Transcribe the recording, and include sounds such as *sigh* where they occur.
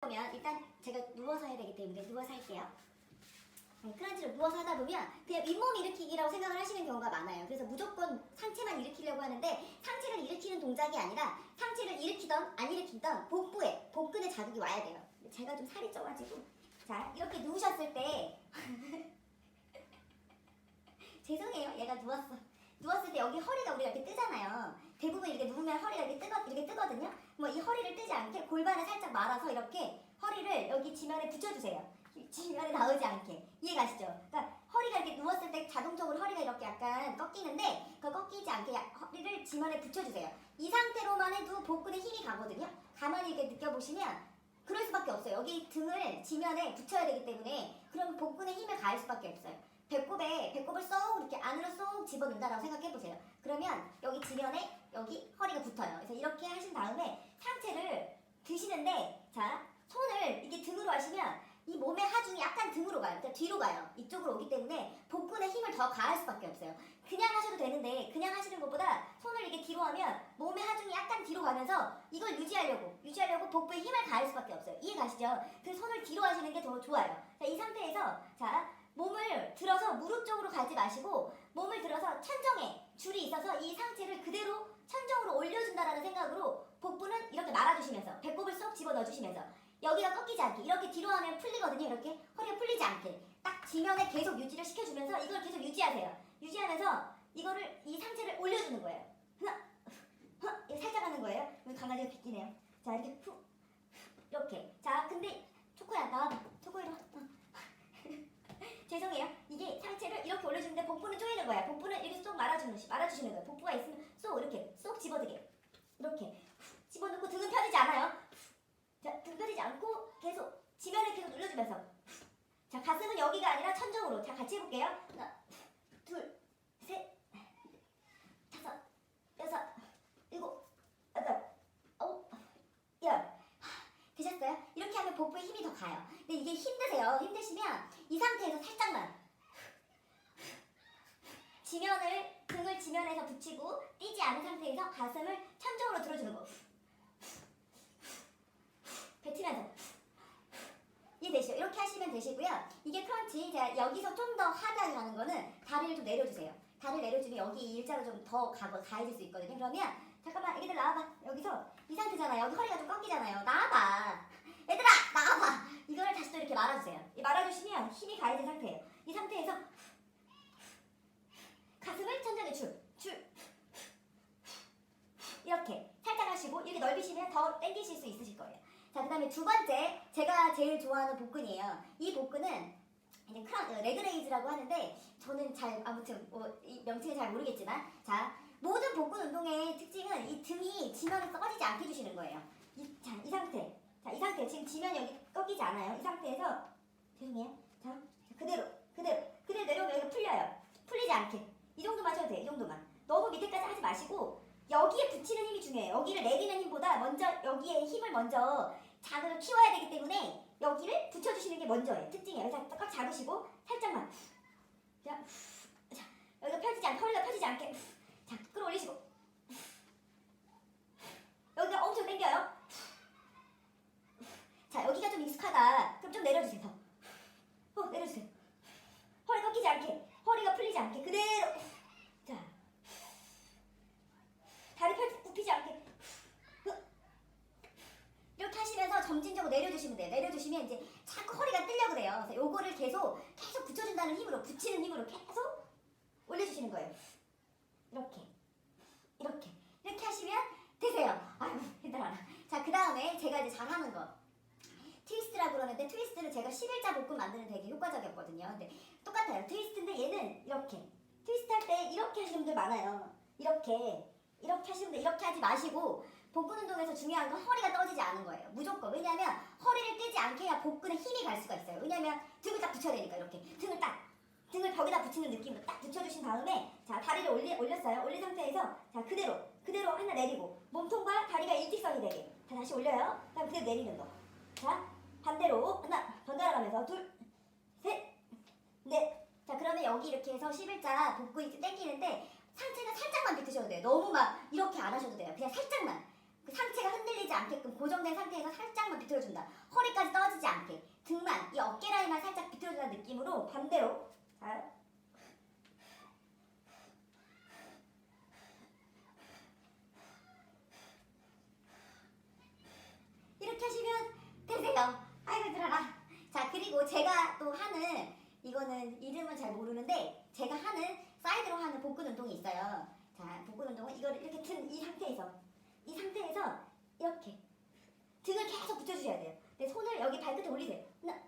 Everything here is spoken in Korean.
보면 일단 제가 누워서 해야 되기 때문에 누워서 할게요. 네, 크런치를 누워서 하다 보면 그냥 윗몸 일으키기라고 생각을 하시는 경우가 많아요. 그래서 무조건 상체만 일으키려고 하는데 상체를 일으키는 동작이 아니라 상체를 일으키던 안 일으키던 복부에 복근에 자극이 와야 돼요. 제가 좀 살이 쪄가지고 자 이렇게 누우셨을 때 *laughs* 죄송해요. 얘가 누웠어. 누웠을 때 여기 허리가 우리가 이렇게 뜨잖아요. 대부분 이렇게 누우면 허리가 이렇게 뜨거 이렇게 뜨거든요. 뭐 이 허리를 뜨지 않게 골반을 살짝 말아서 이렇게 허리를 여기 지면에 붙여주세요. 지면에 닿지 않게 이해가시죠? 그러니까 허리가 이렇게 누웠을 때 자동적으로 허리가 이렇게 약간 꺾이는데 그 꺾이지 않게 야- 허리를 지면에 붙여주세요. 이 상태로만 해도 복근에 힘이 가거든요. 가만히 이렇게 느껴보시면 그럴 수밖에 없어요. 여기 등을 지면에 붙여야 되기 때문에 그럼 복근에 힘을 가할 수밖에 없어요. 배꼽에 배꼽을 쏙 이렇게 안으로 쏙 집어넣는다라고 생각해 보세요. 그러면 여기 지면에 여기 허리가 붙어요. 그래서 이렇게 하신 다음에 상체를 드시는데 자 손을 이게 등으로 하시면 이 몸의 하중이 약간 등으로 가요. 그러니까 뒤로 가요. 이쪽으로 오기 때문에 복근에 힘을 더 가할 수밖에 없어요. 그냥 하셔도 되는데 그냥 하시는 것보다 손을 이렇게 뒤로 하면 몸의 하중이 약간 뒤로 가면서 이걸 유지하려고 유지하려고 복부에 힘을 가할 수밖에 없어요. 이해 가시죠? 그 손을 뒤로 하시는 게 더 좋아요. 자, 이 상태에서 자 무릎 쪽으로 가지 마시고 몸을 들어서 천정에 줄이 있어서 이 상체를 그대로 천정으로 올려준다라는 생각으로 복부는 이렇게 말아주시면서 배꼽을 쏙 집어넣어 주시면서 여기가 꺾이지 않게 이렇게 뒤로 하면 풀리거든요 이렇게. 허리가 풀리지 않게. 딱 지면에 계속 유지를 시켜주면서 이걸 계속 유지하세요. 유지하면서 이거를 이 상체를 올려주는 거예요. 헉, 이렇게 살짝 하는 거예요? 여기 강아지가 비키네요. 자 이렇게 후 이렇게 자 근데 초코야 나와봐 초코 이리 와 어. 죄송해요. 이게 상체를 이렇게 올려주는데 복부는 조이는 거야. 복부는 이렇게 쏙 말아주시는 거예요. 복부가 있으면 쏙 이렇게 쏙 집어들게. 이렇게 후, 집어넣고 등은 펴지지 않아요. 자, 등 펴지지 않고 계속 지면을 계속 눌러주면서 후. 자, 가슴은 여기가 아니라 천정으로. 자, 같이 해볼게요. 하나, 둘, 셋, 다섯, 여섯, 일곱, 여덟, 아홉, 열. 하, 되셨어요? 이렇게 하면 복부에 힘이 더 가요. 근데 이게 힘드세요. 힘드시면 이 상태에서 살짝만 지면을 등을 지면에서 붙이고 뛰지 않은 상태에서 가슴을 천정으로 들어주는 거. 뱉으면서 이해되시죠? 이렇게 하시면 되시고요. 이게 크런치 제가 여기서 좀 더 하다고 하는 거는 다리를 좀 내려주세요. 다리를 내려주면 여기 일자로 좀 더 가고 가해질 수 있거든요. 그러면 잠깐만 애기들 나와봐. 여기서 이 상태잖아요. 여기 허리가 좀 꺾이잖아요. 나와봐. 얘들아 나와봐. 이거를 다시 또 이렇게 말아주세요. 이 말아주시면 힘이 가해진 상태예요. 이 상태에서 가슴을 천장에 줄, 줄. 이렇게 살짝 하시고 이렇게 당기실 수 있으실 거예요. 자, 그 다음에 두 번째 제가 제일 좋아하는 복근이에요. 이 복근은 이제 크라 어, 레그레이즈라고 하는데 저는 잘 아무튼 뭐, 이 명칭을 잘 모르겠지만 자 모든 복근 운동의 특징은 이 등이 지면에 꺼지지 않게 해주시는 거예요. 이, 자, 이 상태. 자, 이 상태. 지금 지면 여기 꺾이지 않아요. 이 상태에서 죄송해요. 자, 그대로, 그대로, 그대로 내려오면 여기가 풀려요. 풀리지 않게. 이 정도만 하셔도 돼요. 이 정도만. 너무 밑에까지 하지 마시고 중요해요. 여기를 내리는 힘보다 먼저 여기에 힘을 먼저 자극을 키워야 되기 때문에 여기를 붙여주시는 게 먼저예요. 특징이에요. 자, 꽉 잡으시고 살짝만. 자, 자 여기가 펴지지 않게 허리가 펴지지 않게. 자, 끌어올리시고. 여기가 엄청 당겨요. 자, 여기가 좀 익숙하다. 그럼 좀 내려주세요. 더. 어, 내려주세요. 허리 꺾이지 않게. 허리가 풀리지 않게. 그대로. 자. 다리 펴, 굽히지 않게. 후. 이렇게 하시면서 점진적으로 내려주시면 돼요. 내려주시면 이제 자꾸 허리가 뜨려고 그래요. 그래서 요거를 계속, 계속 붙여준다는 힘으로, 붙이는 힘으로 계속 올려주시는 거예요. 이렇게. 이렇게. 이렇게 하시면 되세요. 아유, 힘들어라. 자, 그 다음에 제가 이제 잘하는 거. 트위스트라고 그러는데 트위스트는 제가 11자 복근 만드는 데 되게 효과적이었거든요. 근데 똑같아요. 트위스트인데 얘는 이렇게. 트위스트 할 때 이렇게 하시는 분들 많아요. 이렇게. 이렇게 하시는 분들 이렇게 하지 마시고 복근 운동에서 중요한 건 허리가 떠지지 않은 거예요. 무조건. 왜냐면 허리를 떼지 않게 해야 복근에 힘이 갈 수가 있어요. 왜냐면 등을 딱 붙여야 되니까 이렇게. 등을 딱. 등을 벽에다 붙이는 느낌으로 딱 붙여주신 다음에 자 다리를 올리, 올렸어요. 올린 상태에서 자 그대로 그대로 하나 내리고 몸통과 다리가 일직선이 되게 자 다시 올려요. 그다음 그대로 내리는 거. 자 반대로 하나 번갈아가면서 둘, 셋, 넷. 자 그러면 여기 이렇게 해서 11자 복부 이렇게 당기는데 상체는 살짝만 비트셔도 돼요. 너무 막 이렇게 안 하셔도 돼요. 그냥 살짝만. 흔들리지 않게끔 고정된 상태에서 살짝만 비틀어준다. 허리까지 떨어지지 않게. 등만, 이 어깨 라인만 살짝 비틀어준다는 느낌으로 반대로. 자. 이렇게 하시면 되세요. 아이고 들어라. 자 그리고 제가 또 하는 이거는 이름은 잘 모르는데 제가 하는 사이드로 하는 복근 운동이 있어요. 자 복근 운동은 이거를 이렇게 든 이 상태에서 이 상태에서 이렇게 등을 계속 붙여주셔야 돼요. 내 손을 여기 발끝에 올리세요. 하나,